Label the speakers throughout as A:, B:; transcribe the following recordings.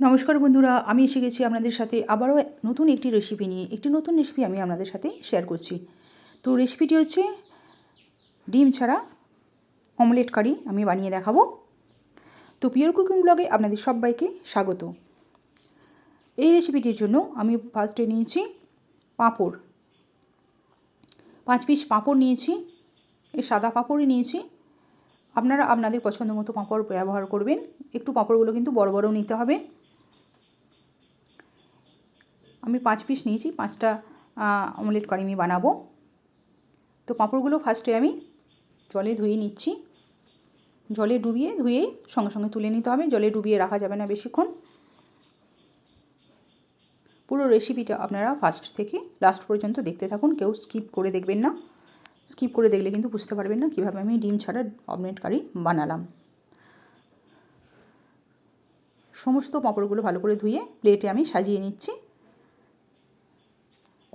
A: নমস্কার বন্ধুরা, আমি এসে গেছি আপনাদের সাথে আবারও নতুন একটি রেসিপি নিয়ে। একটি নতুন রেসিপি আমি আপনাদের সাথে শেয়ার করছি। তো রেসিপিটি হচ্ছে ডিম ছাড়া অমলেট কারি আমি বানিয়ে দেখাবো। তো পিওর কুকিং ব্লগে আপনাদের সবাইকে স্বাগত। এই রেসিপিটির জন্য আমি ফার্স্টে নিয়েছি পাঁপড়। পাঁচ পিস পাঁপড় নিয়েছি এই সাদা পাঁপড়ই নিয়েছি। আপনারা আপনাদের পছন্দ মতো পাঁপড় ব্যবহার করবেন। একটু পাঁপড়গুলো কিন্তু বড় বড় নিতে হবে। আমি পাঁচ পিস নিয়েছি, পাঁচটা অমলেট কারি আমি বানাবো। তো পাঁপড়গুলো ফার্স্টে আমি জলে ধুয়ে নিচ্ছি। জলে ডুবিয়ে ধুয়েই সঙ্গে সঙ্গে তুলে নিতে হবে, জলে ডুবিয়ে রাখা যাবে না বেশিক্ষণ। পুরো রেসিপিটা আপনারা ফার্স্ট থেকে লাস্ট পর্যন্ত দেখতে থাকুন, কেউ স্কিপ করে দেখবেন না। স্কিপ করে দেখলে কিন্তু বুঝতে পারবেন না কীভাবে আমি ডিম ছাড়া অমলেট কারি বানালাম। সমস্ত পাঁপড়গুলো ভালো করে ধুয়ে প্লেটে আমি সাজিয়ে নিচ্ছি।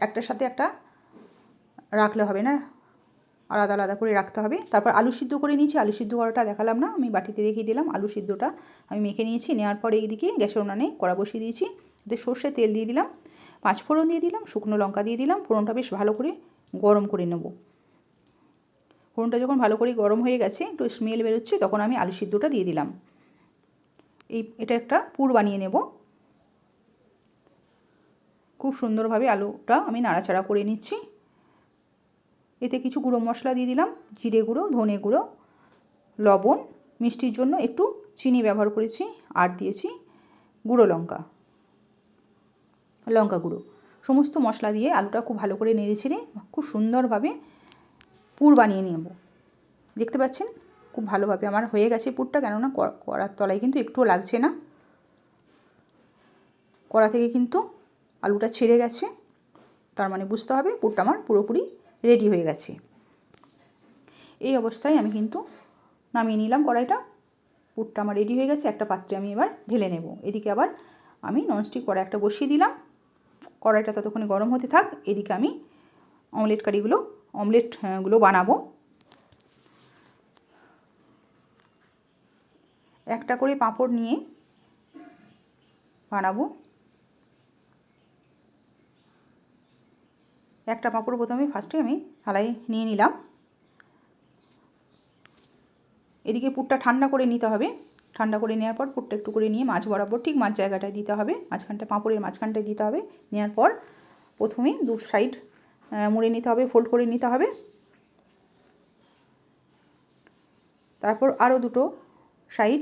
A: একটার সাথে একটা রাখলে হবে না? আলাদা আলাদা করে রাখতে হবে। তারপর আলু সিদ্ধ করে নিয়েছি। আলু সিদ্ধ করাটা দেখালাম না। আমি বাটিতে দেখিয়ে দিলাম আলু সিদ্ধটা। আমি মেখে নিয়েছি। নেওয়ার পর এইদিকে গ্যাসের উনানে কড়া বসিয়ে দিয়েছি। এতে সর্ষে তেল দিয়ে দিলাম। পাঁচ ফোড়ন দিয়ে দিলাম। শুকনো লঙ্কা দিয়ে দিলাম। ফোড়নটা বেশ ভালো করে গরম করে নেব। ফোড়নটা যখন ভালো করে গরম হয়ে গেছে, একটু স্মেল বেরোচ্ছে, তখন আমি আলু সিদ্ধটা দিয়ে দিলাম। এই, এটা একটা পুর বানিয়ে নেব। খুব সুন্দরভাবে আলুটা আমি নাড়াচাড়া করে নিচ্ছি। এতে কিছু গুঁড়ো মশলা দিয়ে দিলাম, জিরে গুঁড়ো, ধনে গুঁড়ো, লবণ, মিষ্টির জন্য একটু চিনি ব্যবহার করেছি, আর দিয়েছি গুঁড়ো লঙ্কা। লঙ্কা গুঁড়ো। সমস্ত মশলা দিয়ে আলুটা খুব ভালো করে নেড়ে খুব সুন্দরভাবে পুর বানিয়ে নেব। দেখতে পাচ্ছেন? খুব ভালোভাবে আমার হয়ে গেছে পুরটা, কেননা কড়ার তলায় কিন্তু একটুও লাগছে না। কড়া থেকে কিন্তু আলুটা ছেড়ে গেছে, তার মানে বুঝতে হবে পুরটা আমার পুরোপুরি রেডি হয়ে গেছে। এই অবস্থায় আমি কিন্তু নামিয়ে নিলাম কড়াইটা, পুরটা আমার রেডি হয়ে গেছে, একটা পাত্রে আমি এবার ঢেলে নেব। এদিকে আবার আমি ননস্টিক কড়াই একটা বসিয়ে দিলাম, কড়াইটা ততক্ষণে গরম হতে থাক, এদিকে আমি অমলেট কারিগুলো অমলেটগুলো বানাবো। একটা করে পাঁপড় নিয়ে বানাবো। একটা পাঁপড় প্রথমে ফার্স্টে আমি থালায় নিয়ে নিলাম। এদিকে পুরটা ঠান্ডা করে নিতে হবে। ঠান্ডা করে নেওয়ার পর পুরটা একটু করে নিয়ে মাছ বরাবর ঠিক মাছ জায়গাটায় দিতে হবে। মাঝখানটা পাঁপড়ের মাঝখানটায় দিতে হবে। নেওয়ার পর প্রথমে দু সাইড মুড়ে নিতে হবে ফোল্ড করে নিতে হবে। তারপর আরও দুটো সাইড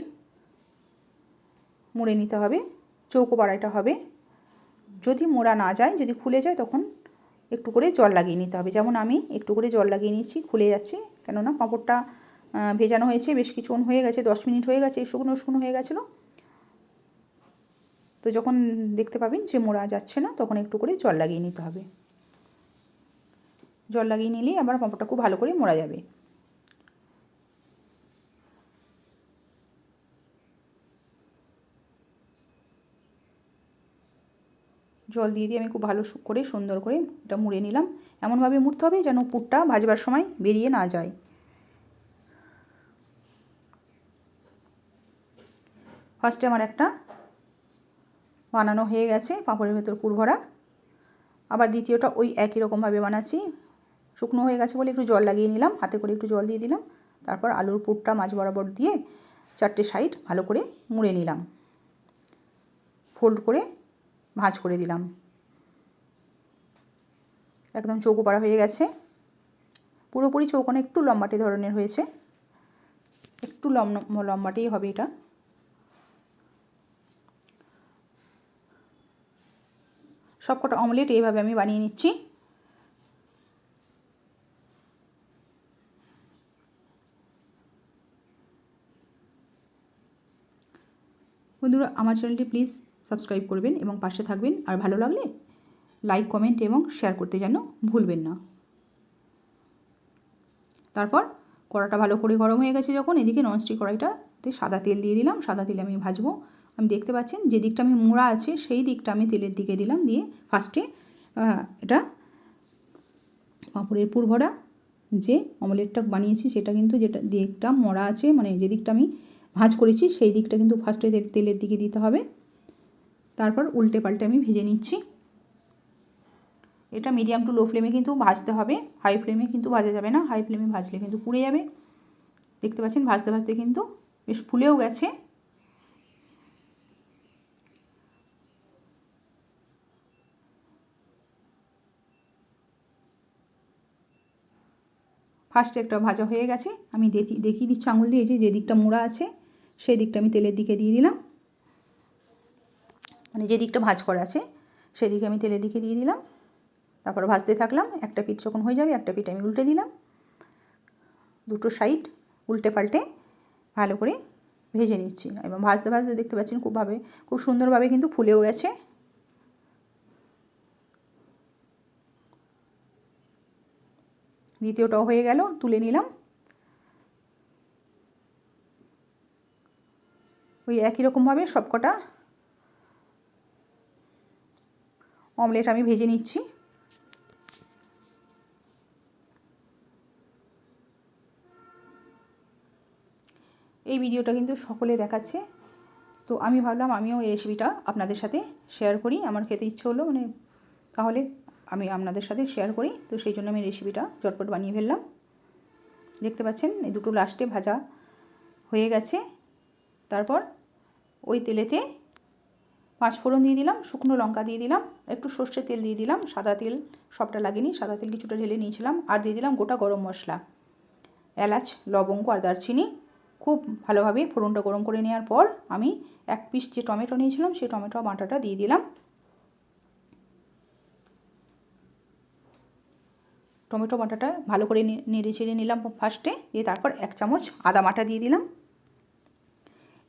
A: মুড়ে নিতে হবে। চৌকো পাড়াইটা হবে। যদি মোড়া না যায়, যদি খুলে যায় তখন একটু করে জল লাগিয়ে নিতে হবে। যেমন আমি একটু করে জল লাগিয়ে নিচ্ছি খুলে যাচ্ছে। কেননা পাঁপড়টা ভেজানো হয়েছে, বেশ কিছুক্ষণ হয়ে গেছে, দশ মিনিট হয়ে গেছে, শুকনো শুকনো হয়ে গেছিল। তো যখন দেখতে পাবেন যে মোড়া যাচ্ছে না, তখন একটু করে জল লাগিয়ে নিতে হবে। জল লাগিয়ে নিলেই আবার পাঁপড়টা খুব ভালো করে মোড়া যাবে। জল দিয়ে দিয়ে আমি খুব ভালো করে সুন্দর করে এটা মুড়ে নিলাম। এমনভাবে মুড়তে হবে যেন পুরটা ভাজবার সময় বেরিয়ে না যায়। ফার্স্টে আমার একটা বানানো হয়ে গেছে, পাঁপড়ের ভেতর পুর ভরা। আবার দ্বিতীয়টা ওই একই রকমভাবে বানাচ্ছি। শুকনো হয়ে গেছে বলে একটু জল লাগিয়ে নিলাম, হাতে করে একটু জল দিয়ে দিলাম। তারপর আলুর পুরটা মাছ বরাবর দিয়ে চারটে সাইড ভালো করে মুড়ে নিলাম। ফোল্ড করে ভাঁজ করে দিলাম। একদম চৌকো পাড়া হয়ে গেছে। পুরোপুরি চৌকোনা একটু লম্বাটে ধরনের হয়েছে। একটু লম্বাটেই হবে এটা। সবকটা অমলেট এইভাবে আমি বানিয়ে নিচ্ছি। বন্ধুরা, আমার চ্যানেলটি প্লিজ সাবস্ক্রাইব করবেন এবং পাশে থাকবেন। আর ভালো লাগলে লাইক, কমেন্ট এবং শেয়ার করতে যেন ভুলবেন না। তারপর কড়াটা ভালো করে গরম হয়ে গেছে যখন, এদিকে ননস্টিক কড়াইটাতে সাদা তেল দিয়ে দিলাম। সাদা তেলে আমি ভাজবো। আমি দেখতে পাচ্ছেন যে দিকটা আমি মোড়া আছে, সেই দিকটা আমি তেলের দিকে দিলাম। দিয়ে ফার্স্টে এটা পাঁপড়ের পুর ভরা যে অমলেটটা বানিয়েছি, সেটা কিন্তু যেটা দিকটা মরা আছে মানে যে দিকটা আমি ভাঁজ করেছি, সেই দিকটা কিন্তু ফার্স্টে তেলের দিকে দিতে হবে। তারপর উল্টে পাল্টে আমি ভেজে নিচ্ছি। এটা মিডিয়াম টু লো ফ্লেমে কিন্তু ভাজতে হবে। হাই ফ্লেমে কিন্তু ভাজা যাবে না। হাই ফ্লেমে ভাজলে কিন্তু পুড়ে যাবে। দেখতে পাচ্ছেন, ভাজতে ভাজতে কিন্তু বেশ ফুলেও গেছে। ফার্স্টে একটা ভাজা হয়ে গেছে। আমি দেখি দেখিয়ে দিচ্ছি, আঙুল দিয়ে যে দিকটা মোড়া আছে, সেই দিকটা আমি তেলের দিকে দিয়ে দিলাম। মানে যে দিকটা ভাজ করা আছে, সেদিকে আমি তেলের দিকে দিয়ে দিলাম। তারপর ভাজতে থাকলাম, একটা পিঠ যখন হয়ে যাবে, একটা পিঠ আমি উল্টে দিলাম। দুটো সাইড উল্টে পাল্টে ভালো করে ভেজে নিচ্ছি। এবং ভাজতে ভাজতে দেখতে পাচ্ছেন খুবভাবে খুব সুন্দরভাবে কিন্তু ফুলেও গেছে। দ্বিতীয়টাও হয়ে গেল, তুলে নিলাম। ওই একই রকমভাবে সবকটা অমলেট আমি ভেজে নিচ্ছি। এই ভিডিওটা কিন্তু সকলে দেখাচ্ছে। তো আমি ভাবলাম আমিও এই রেসিপিটা আপনাদের সাথে শেয়ার করি। আমার খেতে ইচ্ছে হলো মানে তাহলে আমি আপনাদের সাথে শেয়ার করি। তো সেই জন্য আমি রেসিপিটা চটপট বানিয়ে ফেললাম। দেখতে পাচ্ছেন, এই দুটো লাস্টে ভাজা হয়ে গেছে। তারপর ওই তেলেতে পাঁচ ফোড়ন দিয়ে দিলাম, শুকনো লঙ্কা দিয়ে দিলাম, একটু সর্ষের তেল দিয়ে দিলাম, সাদা তেল সবটা লাগেনি সাদা তেল কিছুটা ঢেলে নিয়েছিলাম আর দিয়ে দিলাম গোটা গরম মশলা, এলাচ, লবঙ্গ আর দারচিনি। খুব ভালোভাবে ফোড়নটা গরম করে নেওয়ার পর আমি এক পিস যে টমেটো নিয়েছিলাম, সেই টমেটো বাটাটা দিয়ে দিলাম। টমেটো বাটাটা ভালো করে নেড়ে চেড়ে নিলাম ফার্স্টে, দিয়ে তারপর এক চামচ আদা বাটা দিয়ে দিলাম।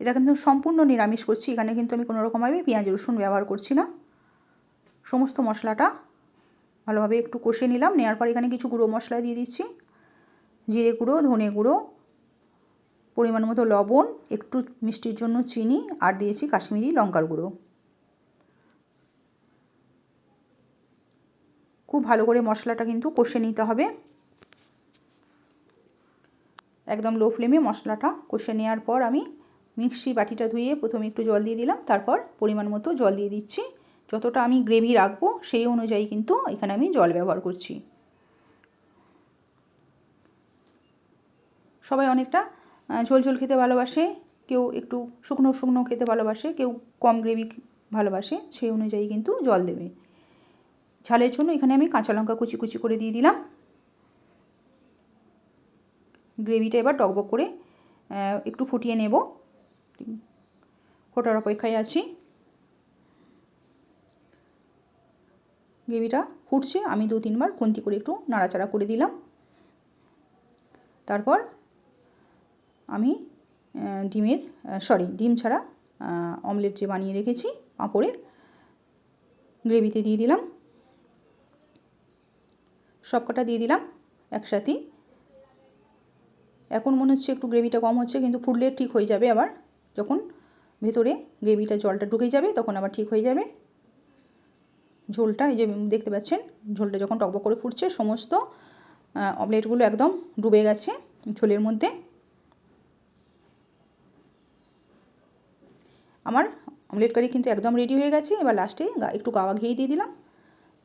A: এটা কিন্তু সম্পূর্ণ নিরামিষ করছি। এখানে কিন্তু আমি কোনো রকমভাবে পেঁয়াজ, রসুন ব্যবহার করছি না। সমস্ত মশলাটা ভালোভাবে একটু কষে নিলাম। নেওয়ার পর এখানে কিছু গুঁড়ো মশলা দিয়ে দিচ্ছি। জিরে গুঁড়ো, ধনে গুঁড়ো, পরিমাণ মতো লবণ, একটু মিষ্টির জন্য চিনি, আর দিয়েছি কাশ্মীরি লঙ্কার গুঁড়ো। খুব ভালো করে মশলাটা কিন্তু কষে নিতে হবে। একদম লো ফ্লেমে মশলাটা কষে নেওয়ার পর আমি মিক্সি বাটিটা ধুয়ে প্রথমে একটু জল দিয়ে দিলাম, তারপর পরিমাণ মতো জল দিয়ে দিচ্ছি। যতটা আমি গ্রেভি রাখব সেই অনুযায়ী কিন্তু এখানে আমি জল ব্যবহার করছি। সবাই অনেকটা ঝোল ঝোল খেতে ভালোবাসে, কেউ একটু শুকনো শুকনো খেতে ভালোবাসে, কেউ কম গ্রেভি ভালোবাসে, সেই অনুযায়ী কিন্তু জল দেবে। ঝালের জন্য এখানে আমি কাঁচা লঙ্কা কুচি কুচি করে দিয়ে দিলাম। গ্রেভিটা এবার টকবক করে একটু ফুটিয়ে নেব। ফোটার অপেক্ষায় আছি। গ্রেভিটা ফুটছে আমি দু তিনবার খুন্তি করে একটু নাড়াচাড়া করে দিলাম। তারপর আমি ডিমের সরি ডিম ছাড়া অমলেট যে বানিয়ে রেখেছি, পাঁপড়ের গ্রেভিতে দিয়ে দিলাম। সবকটা দিয়ে দিলাম একসাথেই এখন মনে হচ্ছে একটু গ্রেভিটা কম হচ্ছে, কিন্তু ফুটলে ঠিক হয়ে যাবে আবার। যখন ভেতরে গ্রেভিটা, জলটা ঢুকে যাবে, তখন আবার ঠিক হয়ে যাবে। ঝোলটা, এই যে দেখতে পাচ্ছেন, ঝোলটা যখন টকবক করে ফুটছে, সমস্ত অমলেটগুলো একদম ডুবে গেছে ঝোলের মধ্যে। আমার অমলেট কারি কিন্তু একদম রেডি হয়ে গেছে। এবার লাস্টে একটু গাওয়া ঘিয়ে দিয়ে দিলাম।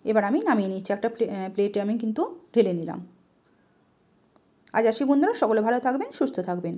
A: এবার আমি নামিয়ে নিচ্ছি। একটা প্লেটে আমি কিন্তু ঢেলে নিলাম। আজ আসি বন্ধুরা, সকলে ভালো থাকবেন, সুস্থ থাকবেন।